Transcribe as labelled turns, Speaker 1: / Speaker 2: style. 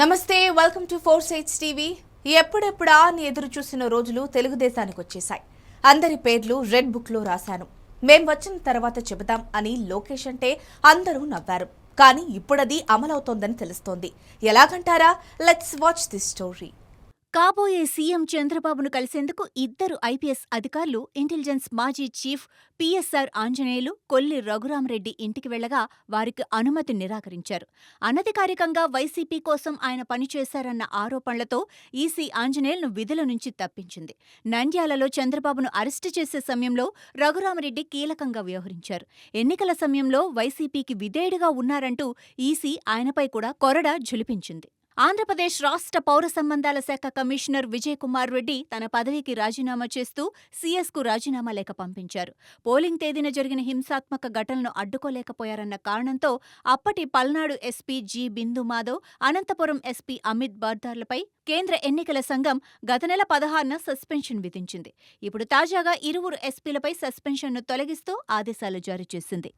Speaker 1: నమస్తే welcome to four sides TV ఎప్పుడెప్పుడా అని ఎదురు చూసిన రోజులు తెలుగుదేశానికి వచ్చేశాయి. అందరి పేర్లు రెడ్ బుక్లో రాశాను. మేం వచ్చిన తర్వాత చెబుతాం అని లోకేష్ అంటే అందరూ నవ్వారు. కానీ ఇప్పుడది అమలవుతోందని తెలుస్తోంది. ఎలాగంటారా? లెట్స్ వాచ్ దిస్ స్టోరీ
Speaker 2: కాబోయే సీఎం చంద్రబాబును కలిసేందుకు ఇద్దరు ఐపీఎస్ అధికారులు ఇంటెలిజెన్స్ మాజీ chief P S R Anjaneyulu Kolli Raghurama Reddy ఇంటికి వెళ్ళగా వారికి అనుమతి నిరాకరించారు. అనధికారికంగా వైసీపీ కోసం ఆయన పనిచేశారన్న ఆరోపణలతో ఈసీ ఆంజనేయులను విధుల నుంచి తప్పించింది. నంద్యాలలో చంద్రబాబును అరెస్టు చేసే సమయంలో రఘురామరెడ్డి కీలకంగా వ్యవహరించారు. ఎన్నికల సమయంలో వైసీపీకి విధేయుడిగా ఉన్నారంటూ ఈసీ ఆయనపై కూడా కొరడ ఝులిపించింది. ఆంధ్రప్రదేశ్ రాష్ట్ర పౌర సంబంధాల శాఖ కమిషనర్ విజయ్ కుమార్ రెడ్డి తన పదవికి రాజీనామా చేస్తూ సీఎస్కు రాజీనామా లేఖ పంపించారు. పోలింగ్ తేదీన జరిగిన హింసాత్మక ఘటనను అడ్డుకోలేకపోయారన్న కారణంతో అప్పటి Palnadu SP G Bindu Madhav Anantapuram SP Amit బర్దార్లపై కేంద్ర ఎన్నికల సంఘం గత నెల పదహారున సస్పెన్షన్ విధించింది. ఇప్పుడు తాజాగా ఇరువురు ఎస్పీలపై సస్పెన్షన్ను తొలగిస్తూ ఆదేశాలు జారీ చేసింది.